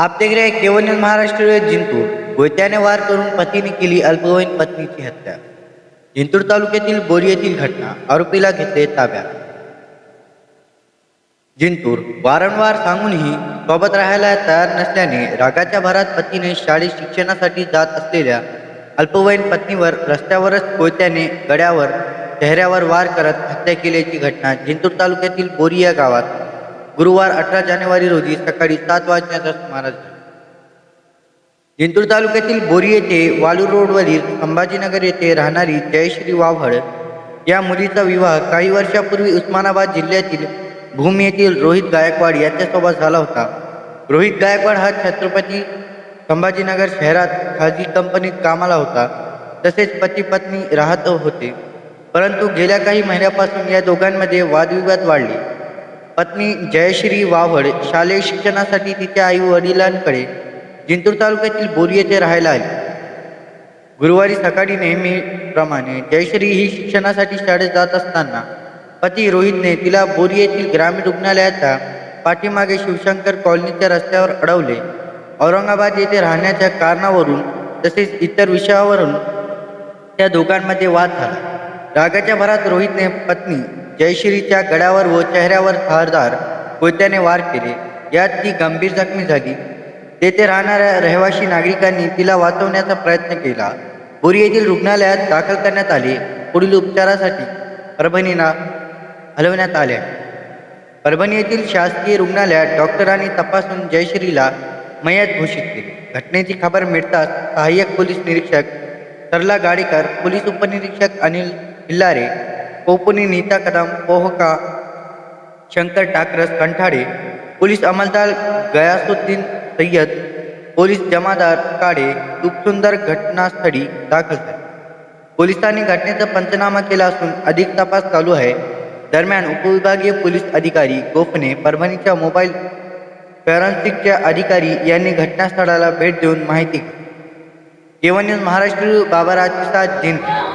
आप देख रहे केवल महाराष्ट्र जिंतूर गोत्याने वार करून पतीने केली अल्पवयीन पत्नीची हत्या. जिंतूर तालुक्यातील बोरी येथील घटना आरोपीला घेतले ताब्यात. जिंतूर वारंवार सांगूनही सोबत राहायला तयार नसल्याने रागाच्या भरात पतीने शाळेत शिक्षणासाठी जात असलेल्या अल्पवयीन पत्नीवर रस्त्यावरच कोयत्याने गड्यावर चेहऱ्यावर वार करत हत्या केल्याची घटना जिंतूर तालुक्यातील बोरी या गावात गुरुवार अठरा जानेवारी रोजी सकाळी सात वाजण्याचा सुमारास जिंतूर तालुक्यातील बोरी येथे वालूर रोडवरील संभाजीनगर येथे राहणारी जयश्री वाव्हळ या मुलीचा विवाह काही वर्षापूर्वी उस्मानाबाद जिल्ह्यातील भूम येथील रोहित गायकवाड यांच्यासोबत झाला होता. रोहित गायकवाड हा छत्रपती संभाजीनगर शहरात खाजगी कंपनीत कामाला होता. तसेच पती पत्नी राहत होते. परंतु गेल्या काही महिन्यापासून या दोघांमध्ये वादविवाद वाढले. पत्नी जयश्री वावड शालेय शिक्षणासाठी तिच्या आई वडिलांकडे जिंतूर तालुक्यातील बोरी येथे राहायला आली. गुरुवारी सकाळी नेहमीप्रमाणे जयश्री ही शिक्षणासाठी शाळेत जात असताना पती रोहितने तिला बोरी येथील ग्रामीण रुग्णालयाच्या पाठीमागे शिवशंकर कॉलनीच्या रस्त्यावर अडवले. औरंगाबाद येथे राहण्याच्या कारणावरून तसेच इतर विषयावरून त्या दोघांमध्ये वाद झाला. रागाच्या भरात रोहितने पत्नी जयश्रीच्या गळ्यावर व चेहऱ्यावर धारदार कोयत्याने वार केले. यात ती गंभीर जखमी झाली. तेथे राहणाऱ्या रहिवासी नागरिकांनी तिला वाचवण्याचा प्रयत्न केला. पुरी येथील रुग्णालयात दाखल करण्यात आले. पुढील उपचारासाठी परभणीला हलवण्यात आले. परभणी येथील शासकीय रुग्णालयात डॉक्टरांनी तपासून जयश्रीला मयत घोषित केले. घटनेची खबर मिळताच सहाय्यक पोलीस निरीक्षक सरला गाडेकर पोलीस उपनिरीक्षक अनिल हिल्लारे कोपुनी नीता कदम पोहका शंकर टाकरस कंठाडे पोलीस अंमलदार गयासुद्दीन सय्यद पोलीस जमादार काडे सुखसुंदर घटनास्थळी दाखल झाले. पोलिसांनी घटनेचा पंचनामा केला असून अधिक तपास चालू आहे. दरम्यान उपविभागीय पोलीस अधिकारी गोपने परभणीच्या मोबाईल फॉरेन्सिकच्या अधिकारी यांनी घटनास्थळाला भेट देऊन माहिती केवन न्यूज महाराष्ट्र बाबा सात जिंत